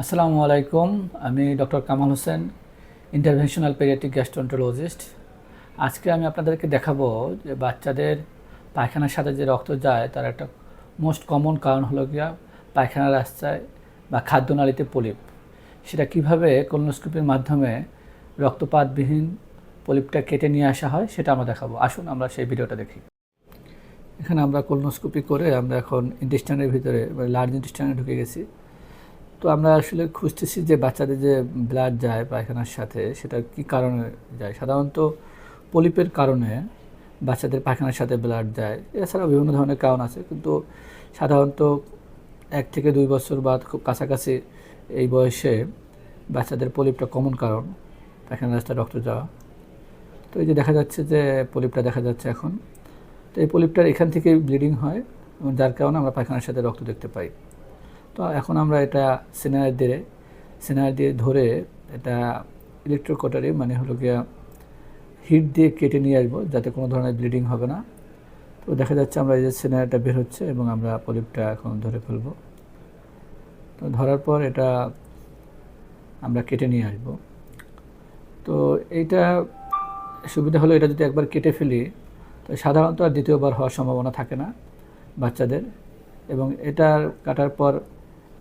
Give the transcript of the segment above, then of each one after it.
আসসালামু আলাইকুম, আমি doctor Kamal Hossain, interventional paediatric gastroenterologist আজকে আমি আপনাদেরকে দেখাবো যে বাচ্চাদের পায়খানার সাথে যে রক্ত যায়, তার একটা মোস্ট কমন কারণ হলো গিয়া পায়খানার রাস্তায় বা খাদ্যনালীতে পলিপ। সেটা কীভাবে কলোনোস্কোপির মাধ্যমে রক্তপাতবিহীন পলিপটা কেটে নিয়ে আসা হয়, সেটা আমরা দেখাবো। আসুন, আমরা সেই ভিডিওটা দেখি। এখানে আমরা কলোনোস্কোপি করে আমরা এখন ইন্টেস্টাইনের ভিতরে লার্জ ইন্টেস্টাইনে ঢুকে গেছি। তো আমরা আসলে খুঁজতেছি যে বাচ্চাদের যে ব্লাড যায় পায়খানার সাথে, সেটা কি কারণে যায়? সাধারণত পলিপের কারণে বাচ্চাদের পায়খানার সাথে ব্লাড যায়। এছাড়াও বিভিন্ন ধরনের কারণ আছে, কিন্তু সাধারণত এক থেকে দুই বছর বা খুব কাছাকাছি এই বয়সে বাচ্চাদের পলিপটা কমন কারণ, পায়খানার রাস্তায় রক্ত যাওয়া। তো এই যে দেখা যাচ্ছে যে পলিপটা দেখা যাচ্ছে এখন, তো এই পলিপটার এখান থেকে ব্লিডিং হয় যার কারণে আমরা পায়খানার সাথে রক্ত দেখতে পাই। তো এখন আমরা এটা সিনার দিয়ে সিনার দিয়ে ধরে এটা ইলেকট্রোকটারে মানে হলো গিয়া হিট দিয়ে কেটে নিয়ে আসব, যাতে কোনো ধরনের ব্লিডিং হবে না। তো দেখা যাচ্ছে আমরা এই যে সিনারটা বের হচ্ছে এবং আমরা পলিপটা এখন ধরে ফেলব। তো ধরার পর এটা আমরা কেটে নিয়ে আসব। তো এইটা সুবিধা হলো এটা যদি একবার কেটে ফেলি, তো সাধারণত আর দ্বিতীয়বার হওয়ার সম্ভাবনা থাকে না বাচ্চাদের। এবং এটার কাটার পর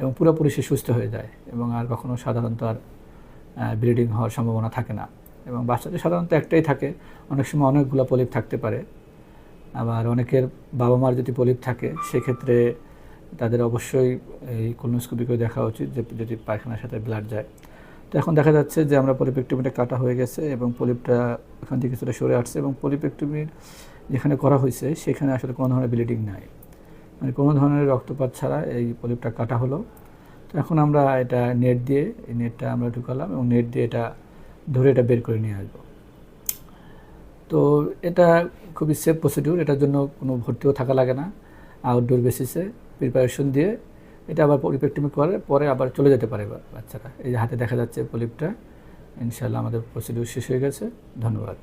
এবং পুরোপুরি সে সুস্থ হয়ে যায় এবং আর কখনো সাধারণত আর ব্লিডিং হওয়ার সম্ভাবনা থাকে না। এবং বাচ্চাদের সাধারণত একটাই থাকে, অনেক সময় অনেকগুলো পলিপ থাকতে পারে। আবার অনেকের বাবা মার যদি পলিপ থাকে, সেক্ষেত্রে তাদের অবশ্যই এই কলোনোস্কোপি করে দেখা উচিত যে, যদি পায়খানার সাথে ব্লাড যায়। তো এখন দেখা যাচ্ছে যে, আমরা পলিপেক্টমিটা কাটা হয়ে গেছে এবং পলিপটা এখান থেকে কিছুটা সরে আসছে এবং পলিপেক্টমি যেখানে করা হয়েছে, সেখানে আসলে কোনো ধরনের ব্লিডিং নাই। মানে কোনো ধরনের রক্তপাত ছাড়া এই পলিপটা কাটা হলো। তো এখন আমরা এটা নেট দিয়ে, এই নেটটা আমরা ঢুকালাম এবং নেট দিয়ে এটা ধরে এটা বের করে নিয়ে আসব। তো এটা খুবই সেফ প্রসিডিউর এটার জন্য কোনো ভর্তিও থাকা লাগে না আউটডোর বেসিসে প্রিপারেশন দিয়ে। এটা আবার পরিপেক্টমি করে, পরে আবার চলে যেতে পারে বাচ্চারা। এই যে হাতে দেখা যাচ্ছে পলিপটা ইনশাল্লাহ আমাদের প্রসিডিউর শেষ হয়ে গেছে। ধন্যবাদ।